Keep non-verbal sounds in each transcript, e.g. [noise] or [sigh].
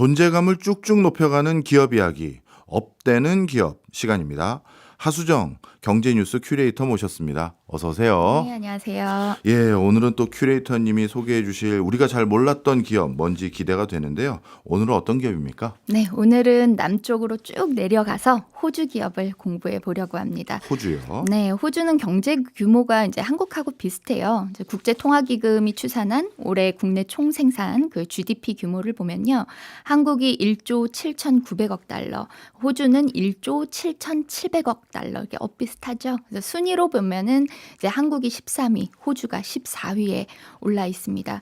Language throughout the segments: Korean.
존재감을 쭉쭉 높여가는 기업 이야기, 업되는 기업 시간입니다. 하수정 경제뉴스 큐레이터 모셨습니다. 어서 오세요. 네, 안녕하세요. 예, 오늘은 또 큐레이터님이 소개해 주실 우리가 잘 몰랐던 기업 뭔지 기대가 되는데요. 오늘은 어떤 기업입니까? 네, 오늘은 남쪽으로 쭉 내려가서 호주 기업을 공부해 보려고 합니다. 호주요. 네, 호주는 경제 규모가 이제 한국하고 비슷해요. 이제 국제통화기금이 추산한 올해 국내 총생산 그 GDP 규모를 보면요. 한국이 1조 7,900억 달러, 호주는 1조 7,700억 달러. 이게 엇비슷하죠. 그래서 순위로 보면은 이제 한국이 13위, 호주가 14위에 올라 있습니다.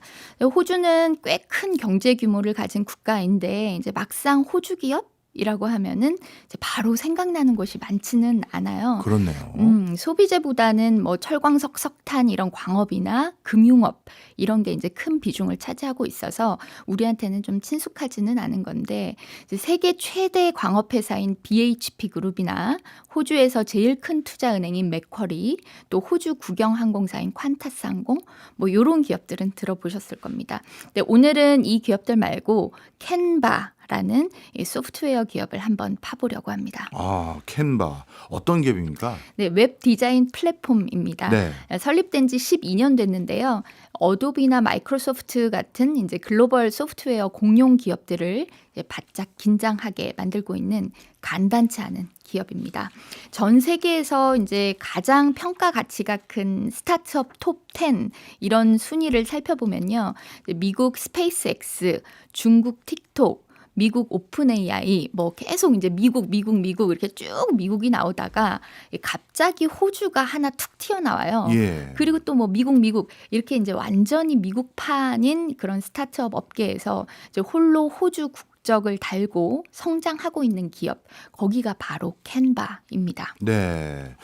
호주는 꽤 큰 경제 규모를 가진 국가인데 이제 막상 호주 기업 이라고 하면은 이제 바로 생각나는 곳이 많지는 않아요. 그렇네요. 음, 소비재보다는 뭐 철광석, 석탄 이런 광업이나 금융업 이런 게 이제 큰 비중을 차지하고 있어서 우리한테는 좀 친숙하지는 않은 건데 이제 세계 최대 광업 회사인 BHP 그룹이나 호주에서 제일 큰 투자 은행인 맥쿼리 또 호주 국영 항공사인 퀀타스 항공 뭐 요런 기업들은 들어보셨을 겁니다. 근데 오늘은 이 기업들 말고 캔바 라는 이 소프트웨어 기업을 한번 파보려고 합니다. 아, 캔바. 어떤 기업입니까? 네, 웹 디자인 플랫폼입니다. 네. 설립된 지 12년 됐는데요. 어도비나 마이크로소프트 같은 이제 글로벌 소프트웨어 공용 기업들을 이제 바짝 긴장하게 만들고 있는 간단치 않은 기업입니다. 전 세계에서 이제 가장 평가 가치가 큰 스타트업 톱 10 이런 순위를 살펴보면요. 미국 스페이스X, 중국 틱톡, 미국 오픈 AI 뭐 계속 이제 미국 미국 미국 이렇게 쭉 미국이 나오다가 갑자기 호주가 하나 툭 튀어나와요. 예. 그리고 또 뭐 미국 미국 이렇게 이제 완전히 미국판인 그런 스타트업 업계에서 이제 홀로 호주 국 적을 달고 성장하고 있는 기업 거기가 바로 캔바입니다. 네.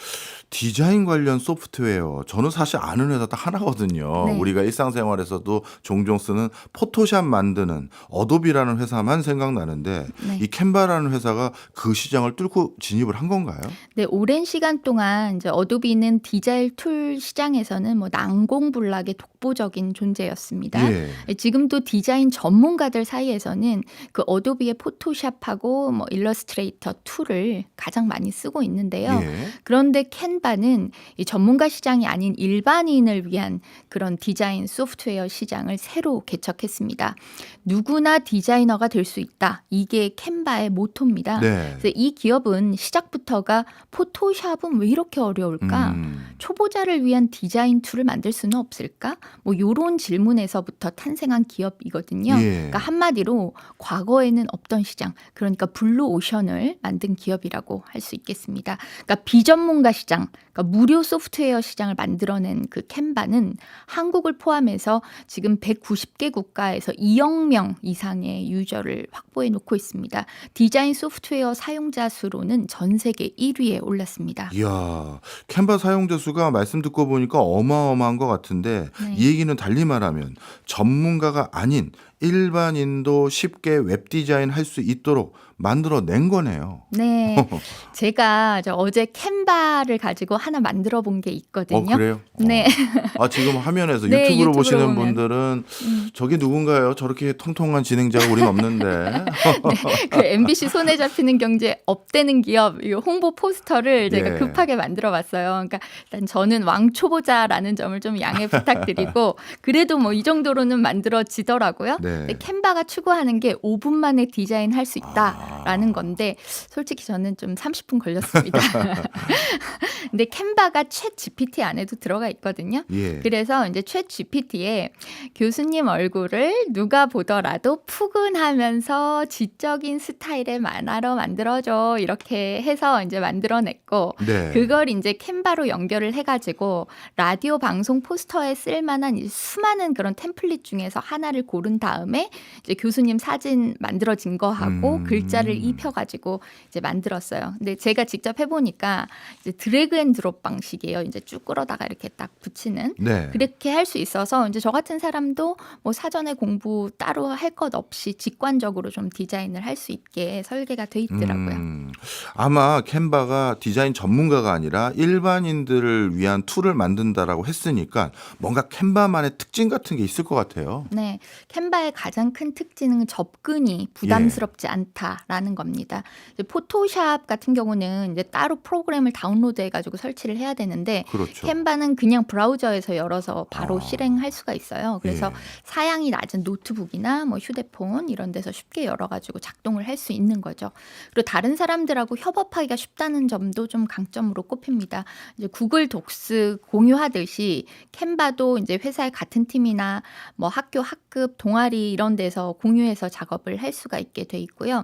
디자인 관련 소프트웨어. 저는 사실 아는 회사 딱 하나거든요. 네. 우리가 일상생활에서도 종종 쓰는 포토샵 만드는 어도비라는 회사만 생각나는데 네. 이 캔바라는 회사가 그 시장을 뚫고 진입을 한 건가요? 네, 오랜 시간 동안 이제 어도비는 디자인 툴 시장에서는 뭐 난공불락의 독보적인 존재였습니다. 예. 지금도 디자인 전문가들 사이에서는 그 어도비의 포토샵하고 뭐 일러스트레이터 툴을 가장 많이 쓰고 있는데요. 예. 그런데 캔바는 이 전문가 시장이 아닌 일반인을 위한 그런 디자인 소프트웨어 시장을 새로 개척했습니다. 누구나 디자이너가 될 수 있다. 이게 캔바의 모토입니다. 네. 그래서 이 기업은 시작부터가 포토샵은 왜 이렇게 어려울까? 음. 초보자를 위한 디자인 툴을 만들 수는 없을까? 뭐 요런 질문에서부터 탄생한 기업이거든요. 예. 그러니까 한마디로 과거 에는 없던 시장, 그러니까 블루 오션을 만든 기업이라고 할 수 있겠습니다. 그러니까 비전문가 시장, 그러니까 무료 소프트웨어 시장을 만들어낸 그 캔바는 한국을 포함해서 지금 190개 국가에서 2억 명 이상의 유저를 확보해 놓고 있습니다. 디자인 소프트웨어 사용자 수로는 전 세계 1위에 올랐습니다. 이야, 캔바 사용자 수가 말씀 듣고 보니까 어마어마한 것 같은데 네. 이 얘기는 달리 말하면 전문가가 아닌 일반인도 쉽게 웹 디자인 할 수 있도록 만들어 낸 거네요. 네, [laughs] 제가 저 어제 캔바를 가지고 하나 만들어 본게 어, 있거든요. 그래요? 네. 어. 아, 지금 화면에서 [laughs] 네, 유튜브로 유튜브로 보시는 보면. 분들은 음. 저게 누군가요? 저렇게 통통한 진행자가 우린 없는데. [laughs] 그 MBC 손에 잡히는 경제 업되는 기업 이 홍보 포스터를 제가 예. 급하게 만들어 봤어요. 그러니까 일단 저는 왕초보자라는 점을 좀 양해 부탁드리고 그래도 뭐 이 정도로는 만들어지더라고요. 네. 캔바가 추구하는 게 5분 만에 디자인할 수 있다 라는 아. 건데 솔직히 저는 좀 30분 걸렸습니다. [laughs] 근데 캔바가 챗 GPT 안에도 들어가 있거든요. 예. 그래서 이제 챗 GPT에 교수님 얼굴을 누가 보더라도 푸근하면서 지적인 스타일의 만화로 만들어줘 이렇게 해서 이제 만들어냈고 네. 그걸 이제 캔바로 연결을 해가지고 라디오 방송 포스터에 쓸만한 이 수많은 그런 템플릿 중에서 하나를 고른 다음에 이제 교수님 사진 만들어진 거 하고 음. 글자 를 입혀가지고 이제 만들었어요. 근데 제가 직접 해보니까 이제 드래그 앤 드롭 방식이에요. 이제 쭉 끌어다가 이렇게 딱 붙이는. 네. 그렇게 할 수 있어서 이제 저 같은 사람도 뭐 사전에 공부 따로 할 것 없이 직관적으로 좀 디자인을 할 수 있게 설계가 돼 있더라고요. 음, 아마 캔바가 디자인 전문가가 아니라 일반인들을 위한 툴을 만든다라고 했으니까 뭔가 캔바만의 특징 같은 게 있을 것 같아요. 네, 캔바의 가장 큰 특징은 접근이 부담스럽지 않다 라는 겁니다. 포토샵 같은 경우는 이제 따로 프로그램을 다운로드 해 가지고 설치를 해야 되는데 그렇죠. 캔바는 그냥 브라우저에서 열어서 바로 아. 실행할 수가 있어요. 그래서 예. 사양이 낮은 노트북이나 뭐 휴대폰 이런 데서 쉽게 열어가지고 작동을 할 수 있는 거죠. 그리고 다른 사람들하고 협업하기가 쉽다는 점도 좀 강점으로 꼽힙니다. 이제 구글 독스 공유하듯이 캔바도 이제 회사의 같은 팀이나 뭐 학교 학 급 동아리 이런 데서 공유해서 작업을 할 수가 있게 돼 있고요.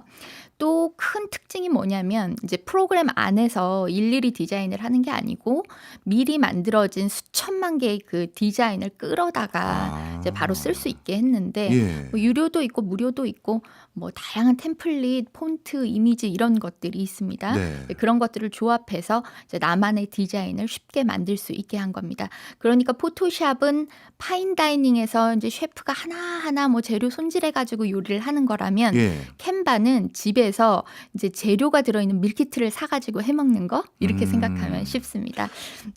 또 큰 특징이 뭐냐면 이제 프로그램 안에서 일일이 디자인을 하는 게 아니고 미리 만들어진 수천만 개의 그 디자인을 끌어다가 아. 이제 바로 쓸 수 있게 했는데 예. 뭐 유료도 있고 무료도 있고 뭐 다양한 템플릿, 폰트, 이미지 이런 것들이 있습니다. 네. 그런 것들을 조합해서 이제 나만의 디자인을 쉽게 만들 수 있게 한 겁니다. 그러니까 포토샵은 파인 다이닝에서 이제 셰프가 하나하나 뭐 재료 손질해 가지고 요리를 하는 거라면 예. 캔바는 집에 서 이제 재료가 들어있는 밀키트를 사가지고 해 먹는 거 이렇게 음. 생각하면 쉽습니다.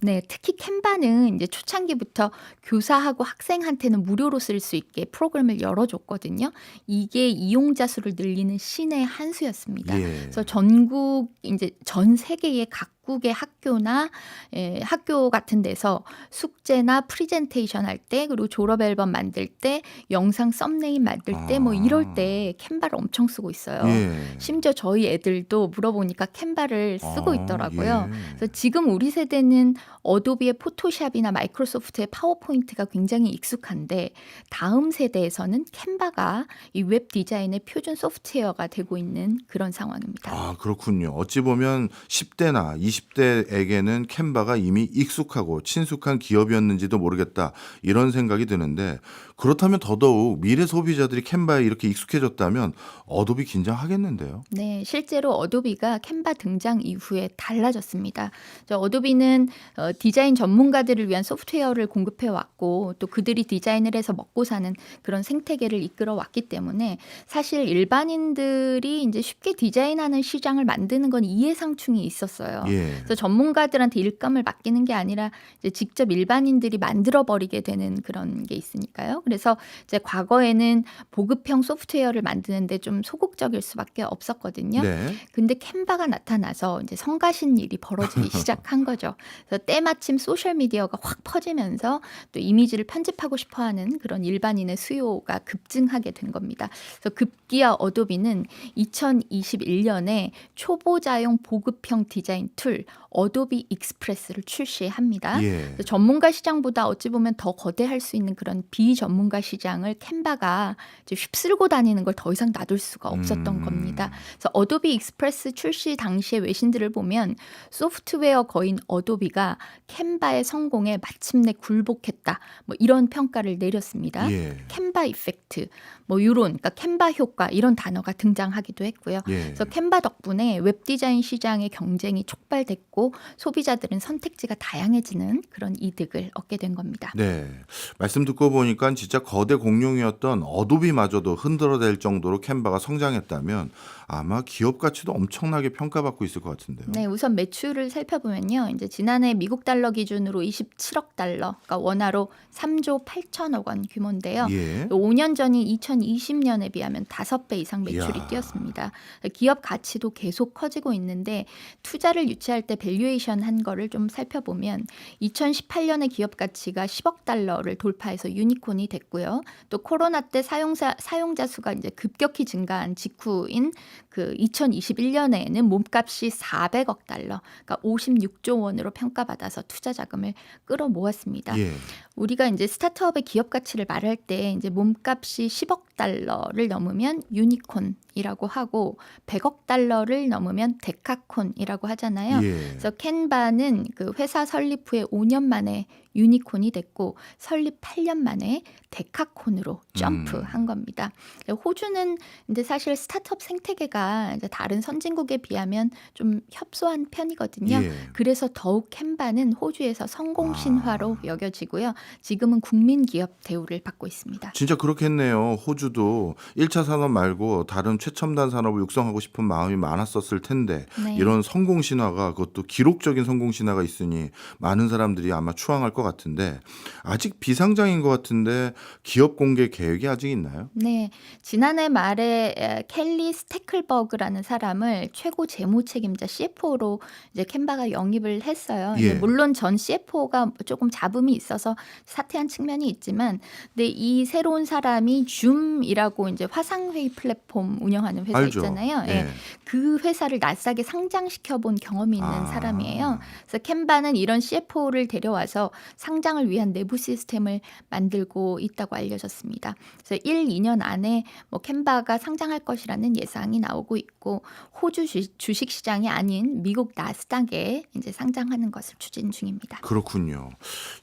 네, 특히 캔바는 이제 초창기부터 교사하고 학생한테는 무료로 쓸 수 있게 프로그램을 열어줬거든요. 이게 이용자 수를 늘리는 신의 한 수였습니다. 예. 그래서 전국 이제 전 세계의 각 국의 학교나 예, 학교 같은 데서 숙제나 프리젠테이션 할 때 그리고 졸업 앨범 만들 때 영상 썸네일 만들 때뭐 아. 이럴 때 캔바를 엄청 쓰고 있어요. 예. 심지어 저희 애들도 물어보니까 캔바를 쓰고 아, 있더라고요. 예. 그래서 지금 우리 세대는 어도비의 포토샵이나 마이크로소프트의 파워포인트가 굉장히 익숙한데 다음 세대에서는 캔바가 이 웹 디자인의 표준 소프트웨어가 되고 있는 그런 상황입니다. 아, 그렇군요. 어찌 보면 10대나 20 대에게는 캔바가 이미 익숙하고 친숙한 기업이었는지도 모르겠다. 이런 생각이 드는데 그렇다면 더더욱 미래 소비자들이 캔바에 이렇게 익숙해졌다면 어도비 긴장하겠는데요. 네, 실제로 어도비가 캔바 등장 이후에 달라졌습니다. 저 어도비는 어, 디자인 전문가들을 위한 소프트웨어를 공급해 왔고 또 그들이 디자인을 해서 먹고 사는 그런 생태계를 이끌어 왔기 때문에 사실 일반인들이 이제 쉽게 디자인하는 시장을 만드는 건 이해상충이 있었어요. 예. 그래서 전문가들한테 일감을 맡기는 게 아니라 이제 직접 일반인들이 만들어 버리게 되는 그런 게 있으니까요. 그래서 이제 과거에는 보급형 소프트웨어를 만드는데 좀 소극적일 수밖에 없었거든요. 네. 근데 캔바가 나타나서 이제 성가신 일이 벌어지기 [laughs] 시작한 거죠. 그래서 때마침 소셜 미디어가 확 퍼지면서 또 이미지를 편집하고 싶어하는 그런 일반인의 수요가 급증하게 된 겁니다. 그래서 급기야 어도비는 2021년에 초보자용 보급형 디자인 툴 어도비 익스프레스를 출시합니다. 예. 전문가 시장보다 어찌 보면 더 거대할 수 있는 그런 비전문가 시장을 캔바가 휩쓸고 다니는 걸 더 이상 놔둘 수가 없었던 음. 겁니다. 그래서 어도비 익스프레스 출시 당시의 외신들을 보면 소프트웨어 거인 어도비가 캔바의 성공에 마침내 굴복했다. 뭐 이런 평가를 내렸습니다. 예. 캔바 이펙트, 뭐 이런 그러니까 캔바 효과 이런 단어가 등장하기도 했고요. 예. 그래서 캔바 덕분에 웹 디자인 시장의 경쟁이 촉발 됐고 소비자들은 선택지가 다양해지는 그런 이득을 얻게 된 겁니다. 네. 말씀 듣고 보니까 진짜 거대 공룡이었던 어도비마저도 흔들어댈 정도로 캔바가 성장했다면 아마 기업 가치도 엄청나게 평가받고 있을 것 같은데요. 네, 우선 매출을 살펴보면요. 이제 지난해 미국 달러 기준으로 27억 달러, 그러니까 원화로 3조 8천억 원 규모인데요. 예. 5년 전인 2020년에 비하면 5배 이상 매출이 이야. 뛰었습니다. 기업 가치도 계속 커지고 있는데 투자를 유치할 때 밸류에이션 한 거를 좀 살펴보면 2018년에 기업 가치가 10억 달러를 돌파해서 유니콘이 됐고요. 또 코로나 때 사용자 사용자 수가 이제 급격히 증가한 직후인 그 2021년에는 몸값이 400억 달러, 그러니까 56조 원으로 평가받아서 투자 자금을 끌어 모았습니다. 예. 우리가 이제 스타트업의 기업 가치를 말할 때 이제 몸값이 10억 달러를 넘으면 유니콘 이라고 하고 100억 달러를 넘으면 데카콘이라고 하잖아요. 예. 그래서 캔바는 그 회사 설립 후에 5년 만에 유니콘이 됐고 설립 8년 만에 데카콘으로 점프한 음. 겁니다. 호주는 근데 사실 스타트업 생태계가 다른 선진국에 비하면 좀 협소한 편이거든요. 예. 그래서 더욱 캔바는 호주에서 성공 신화로 아. 여겨지고요. 지금은 국민 기업 대우를 받고 있습니다. 진짜 그렇겠네요. 호주도 1차 산업 말고 다른 최첨단 산업을 육성하고 싶은 마음이 많았었을 텐데 네. 이런 성공 신화가 그것도 기록적인 성공 신화가 있으니 많은 사람들이 아마 추앙할 것 같은데 아직 비상장인 것 같은데 기업 공개 계획이 아직 있나요? 네. 지난해 말에 에, 켈리 스테클버그라는 사람을 최고 재무 책임자 CFO로 이제 캔바가 영입을 했어요. 예. 물론 전 CFO가 조금 잡음이 있어서 사퇴한 측면이 있지만 근데 이 새로운 사람이 줌이라고 이제 화상 회의 플랫폼 운영하는 회사 알죠. 있잖아요. 예. 예. 그 회사를 낯싸게 상장시켜 본 경험이 있는 아. 사람이에요. 그래서 캔바는 이런 CFO를 데려와서 상장을 위한 내부 시스템을 만들고 있다고 알려졌습니다. 그래서 1, 2년 안에 뭐 캔바가 상장할 것이라는 예상이 나오고 있고 호주 주식 시장이 아닌 미국 나스닥에 이제 상장하는 것을 추진 중입니다. 그렇군요.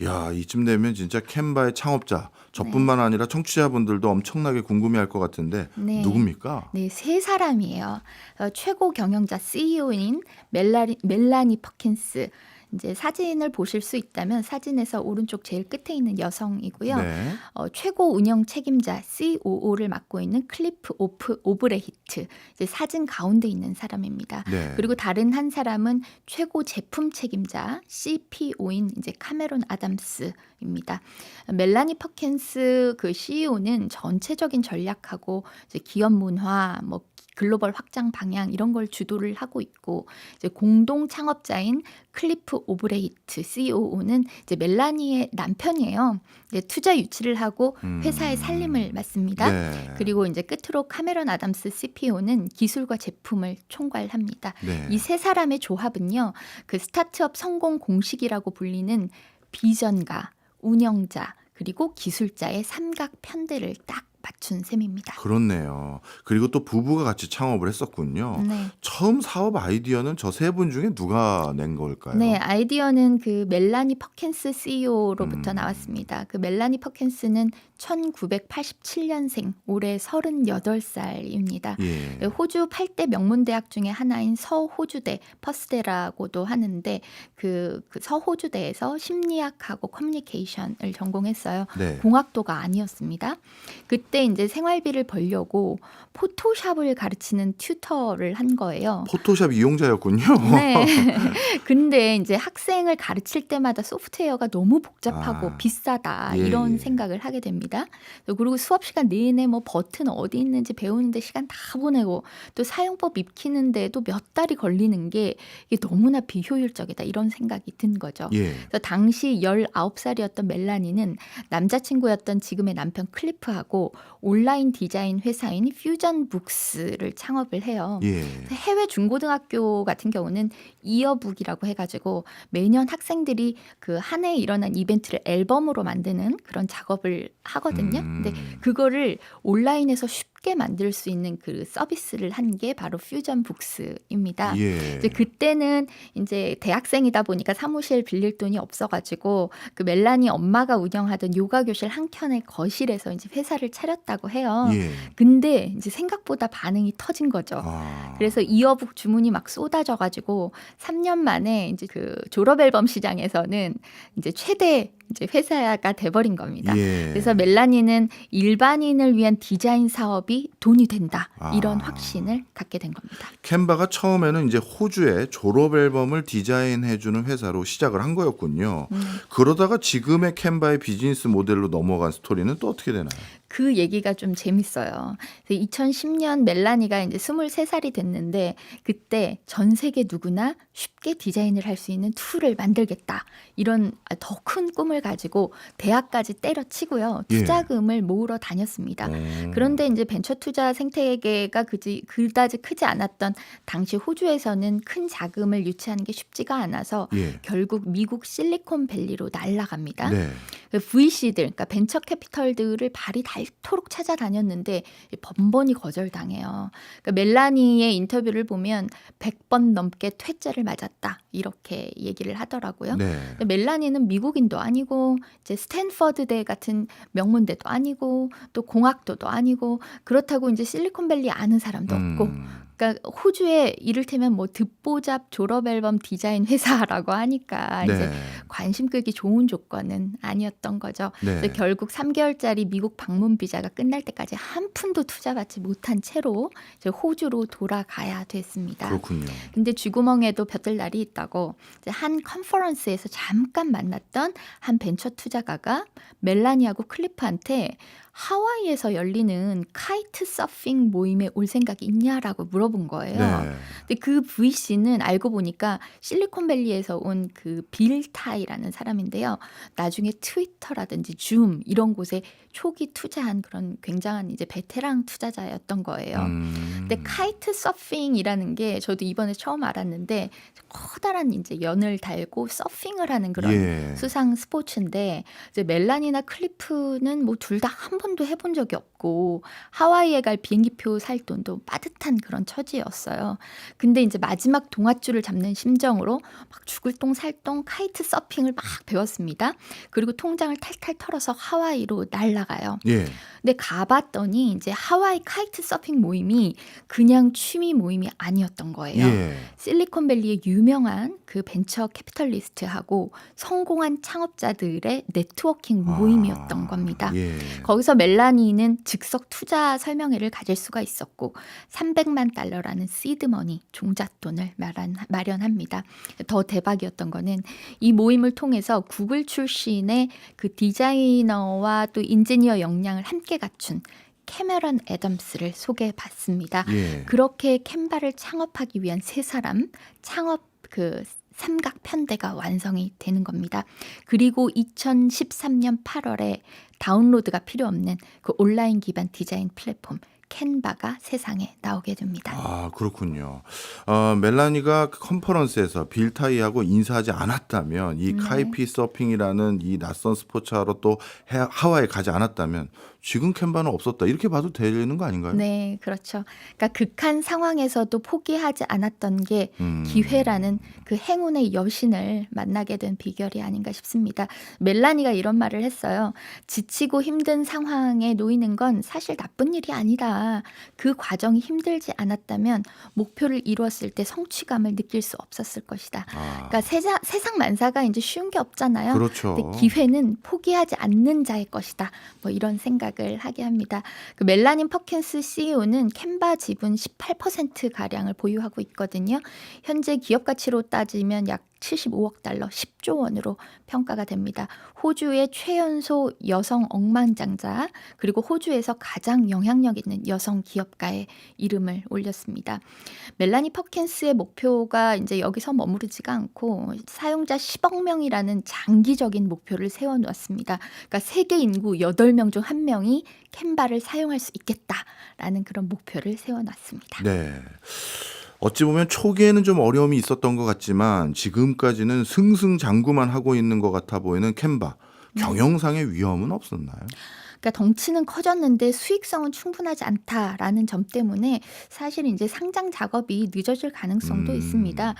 야, 이쯤 되면 진짜 캔바의 창업자, 저뿐만 아니라 청취자분들도 엄청나게 궁금해할 것 같은데 네. 누굽니까? 네, 세 사람이에요. 어, 최고 경영자 CEO인 멜라니, 멜라니 퍼킨스. 이제 사진을 보실 수 있다면 사진에서 오른쪽 제일 끝에 있는 여성이고요. 네. 어, 최고 운영 책임자 COO를 맡고 있는 클리프 오프 오브레히트. 이제 사진 가운데 있는 사람입니다. 네. 그리고 다른 한 사람은 최고 제품 책임자 CPO인 이제 카메론 아담스입니다. 멜라니 퍼킨스 그 CEO는 전체적인 전략하고 기업 문화, 뭐 글로벌 확장 방향 이런 걸 주도를 하고 있고 이제 공동 창업자인 클리프 오브레이트 COO는 이제 멜라니의 남편이에요. 이제 투자 유치를 하고 회사의 음. 살림을 맡습니다. 네. 그리고 이제 끝으로 카메론 아담스 CPO는 기술과 제품을 총괄합니다. 네. 이세 사람의 조합은요, 그 스타트업 성공 공식이라고 불리는 비전가, 운영자, 그리고 기술자의 삼각 편대를 딱 맞춘 셈입니다. 그렇네요. 그리고 또 부부가 같이 창업을 했었군요. 네. 처음 사업 아이디어는 저 세 분 중에 누가 낸 걸까요? 네, 아이디어는 그 멜라니 퍼킨스 CEO로부터 음. 나왔습니다. 그 멜라니 퍼킨스는 1987년생, 올해 38살입니다. 예. 네, 호주 8대 명문대학 중에 하나인 서호주대 퍼스대라고도 하는데 그, 그 서호주대에서 심리학하고 커뮤니케이션을 전공했어요. 네. 공학도가 아니었습니다. 그때 이제 생활비를 벌려고 포토샵을 가르치는 튜터를 한 거예요. 포토샵 이용자였군요. 네. [laughs] 근데 이제 학생을 가르칠 때마다 소프트웨어가 너무 복잡하고 아. 비싸다 예, 이런 예. 생각을 하게 됩니다. 그리고 수업 시간 내내 뭐 버튼 어디 있는지 배우는데 시간 다 보내고 또 사용법 익히는데도 몇 달이 걸리는 게 이게 너무나 비효율적이다 이런 생각이 든 거죠. 예. 그래서 당시 19살이었던 멜라니는 남자친구였던 지금의 남편 클리프하고 온라인 디자인 회사인 퓨전 북스를 창업을 해요. 예. 해외 중고등학교 같은 경우는 이어북이라고 해가지고 매년 학생들이 그 한 해에 일어난 이벤트를 앨범으로 만드는 그런 작업을 하거든요. 음. 근데 그거를 온라인에서 쉽게 만들 수 있는 그 서비스를 한 게 바로 퓨전 북스입니다. 예. 이제 그때는 이제 대학생이다 보니까 사무실 빌릴 돈이 없어가지고 그 멜라니 엄마가 운영하던 요가 교실 한 켠의 거실에서 이제 회사를 차렸다고 해요. 예. 근데 이제 생각보다 반응이 터진 거죠. 아. 그래서 이어북 주문이 막 쏟아져가지고 3년 만에 이제 그 졸업 앨범 시장에서는 이제 최대 이제 회사가 돼버린 겁니다. 예. 그래서 멜라니는 일반인을 위한 디자인 사업이 돈이 된다 이런 아. 확신을 갖게 된 겁니다. 캔바가 처음에는 이제 호주에 졸업 앨범을 디자인해 주는 회사로 시작을 한 거였군요. 음. 그러다가 지금의 캔바의 비즈니스 모델로 넘어간 스토리는 또 어떻게 되나요? 그 얘기가 좀 재밌어요. 2010년 멜라니가 이제 23살이 됐는데 그때 전 세계 누구나 쉽게 디자인을 할 수 있는 툴을 만들겠다. 이런 더 큰 꿈을 가지고 대학까지 때려치고요. 예. 투자금을 모으러 다녔습니다. 어. 그런데 이제 벤처 투자 생태계가 그지 그다지 크지 않았던 당시 호주에서는 큰 자금을 유치하는 게 쉽지가 않아서 예. 결국 미국 실리콘밸리로 날아갑니다. 네. 그 VC들, 그러니까 벤처 캐피털들을 발이 닳도록 찾아다녔는데 번번이 거절당해요. 그러니까 멜라니의 인터뷰를 보면 100번 넘게 퇴짜를 맞았다. 이렇게 얘기를 하더라고요. 네. 멜라니는 미국인도 아니고 이제 스탠퍼드대 같은 명문대도 아니고 또 공학도도 아니고 그렇다고 이제 실리콘밸리 아는 사람도 없고 음. 그러니까 호주의 이를테면 뭐 듣보잡 졸업 앨범 디자인 회사라고 하니까 이제 네. 관심 끌기 좋은 조건은 아니었던 거죠. 네. 그래서 결국 3개월짜리 미국 방문 비자가 끝날 때까지 한 푼도 투자받지 못한 채로 이제 호주로 돌아가야 됐습니다. 그렇군요. 근데 쥐구멍에도 볕들 날이 있다고 이제 한 컨퍼런스에서 잠깐 만났던 한 벤처 투자가가 멜라니하고 클리프한테 하와이에서 열리는 카이트 서핑 모임에 올 생각이 있냐라고 물어 본 거예요. 네. 근데 그 VC는 알고 보니까 실리콘밸리에서 온 그 빌타이라는 사람인데요. 나중에 트위터라든지 줌 이런 곳에 초기 투자한 그런 굉장한 이제 베테랑 투자자였던 거예요. 음. 근데 카이트 서핑이라는 게 저도 이번에 처음 알았는데 커다란 이제 연을 달고 서핑을 하는 그런 예. 수상 스포츠인데 이제 멜란이나 클리프는 뭐 둘 다 한 번도 해본 적이 없고 하와이에 갈 비행기표 살 돈도 빠듯한 그런 처 지였어요. 근데 이제 마지막 동아줄을 잡는 심정으로 막 죽을 똥 살똥 카이트 서핑을 막 배웠습니다. 그리고 통장을 탈탈 털어서 하와이로 날아가요. 예. 근데 가봤더니 이제 하와이 카이트 서핑 모임이 그냥 취미 모임이 아니었던 거예요. 예. 실리콘밸리의 유명한 그 벤처 캐피털리스트하고 성공한 창업자들의 네트워킹 모임이었던 아, 겁니다. 예. 거기서 멜라니는 즉석 투자 설명회를 가질 수가 있었고 300만 달러 라는 시드머니 종잣돈을 마련, 마련합니다. 더 대박이었던 거는 이 모임을 통해서 구글 출신의 그 디자이너와 또 인지니어 역량을 함께 갖춘 캐메런 애덤스를 소개받습니다. 예. 그렇게 캔바를 창업하기 위한 세 사람 창업 그 삼각 편대가 완성이 되는 겁니다. 그리고 2013년 8월에 다운로드가 필요 없는 그 온라인 기반 디자인 플랫폼 캔바가 세상에 나오게 됩니다. 아 그렇군요. 어, 멜라니가 그 컨퍼런스에서 빌타이하고 인사하지 않았다면 이 네. 카이피 서핑이라는 이 낯선 스포츠하러 또 해- 하와이에 가지 않았다면 지금 캔바는 없었다 이렇게 봐도 되는 거 아닌가요? 네, 그렇죠. 그러니까 극한 상황에서도 포기하지 않았던 게 음. 기회라는 그 행운의 여신을 만나게 된 비결이 아닌가 싶습니다. 멜라니가 이런 말을 했어요. 지치고 힘든 상황에 놓이는 건 사실 나쁜 일이 아니다. 그 과정이 힘들지 않았다면 목표를 이루었을 때 성취감을 느낄 수 없었을 것이다. 아, 그러니까 세상, 세상 만사가 이제 쉬운 게 없잖아요. 그렇죠. 근데 기회는 포기하지 않는 자의 것이다. 뭐 이런 생각 을 하게 합니다. 그 멜라닌 퍼킨스 CEO는 캔바 지분 18% 가량을 보유하고 있거든요. 현재 기업 가치로 따지면 약 75억 달러, 10조 원으로 평가가 됩니다. 호주의 최연소 여성 억만장자, 그리고 호주에서 가장 영향력 있는 여성 기업가의 이름을 올렸습니다. 멜라니 퍼킨스의 목표가 이제 여기서 머무르지가 않고 사용자 10억 명이라는 장기적인 목표를 세워놓았습니다. 그러니까 세계 인구 8명 중 1명이 캔바를 사용할 수 있겠다라는 그런 목표를 세워놨습니다. 네. 어찌 보면 초기에는 좀 어려움이 있었던 것 같지만 지금까지는 승승장구만 하고 있는 것 같아 보이는 캔바. 네. 경영상의 위험은 없었나요? 그러니까 덩치는 커졌는데 수익성은 충분하지 않다라는 점 때문에 사실 이제 상장 작업이 늦어질 가능성도 음. 있습니다.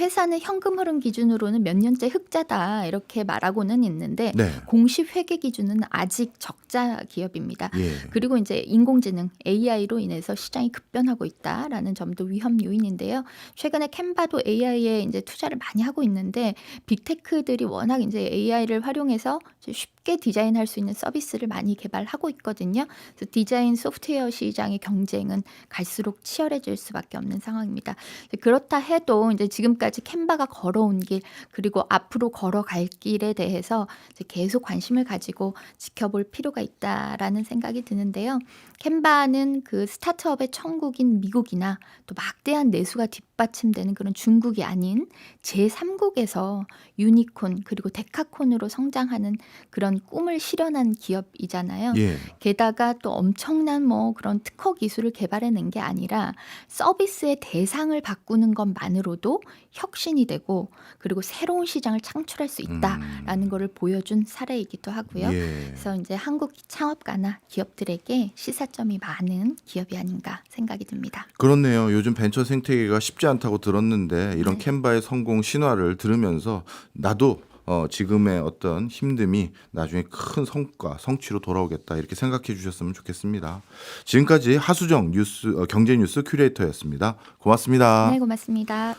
회사는 현금 흐름 기준으로는 몇 년째 흑자다 이렇게 말하고는 있는데 네. 공식 회계 기준은 아직 적자 기업입니다. 예. 그리고 이제 인공지능 AI로 인해서 시장이 급변하고 있다라는 점도 위험 요인인데요. 최근에 캔바도 AI에 이제 투자를 많이 하고 있는데 빅테크들이 워낙 이제 AI를 활용해서 이제 쉽게 디자인할 수 있는 서비스를 많이 개발하고 있거든요. 그래서 디자인 소프트웨어 시장의 경쟁은 갈수록 치열해질 수밖에 없는 상황입니다. 그렇다 해도 이제 지금까지 캔바가 걸어온 길 그리고 앞으로 걸어갈 길에 대해서 계속 관심을 가지고 지켜볼 필요가 있다라는 생각이 드는데요. 캔바는 그 스타트업의 천국인 미국이나 또 막대한 내수가 뒷받침되는 그런 중국이 아닌 제3국에서 유니콘 그리고 데카콘으로 성장하는 그런 꿈을 실현한 기업이잖아요. 예. 게다가 또 엄청난 뭐 그런 특허 기술을 개발해낸 게 아니라 서비스의 대상을 바꾸는 것만으로도 혁신이 되고 그리고 새로운 시장을 창출할 수 있다라는 거를 보여준 사례이기도 하고요. 음. 예. 그래서 이제 한국 창업가나 기업들에게 시사점이 많은 기업이 아닌가 생각이 듭니다. 그렇네요. 요즘 벤처 생태계가 쉽지 않다고 들었는데 이런 네. 캔바의 성공 신화를 들으면서 나도 어, 지금의 어떤 힘듦이 나중에 큰 성과, 성취로 돌아오겠다 이렇게 생각해 주셨으면 좋겠습니다. 지금까지 하수정 뉴스 어, 경제 뉴스 큐레이터였습니다. 고맙습니다. 네, 고맙습니다.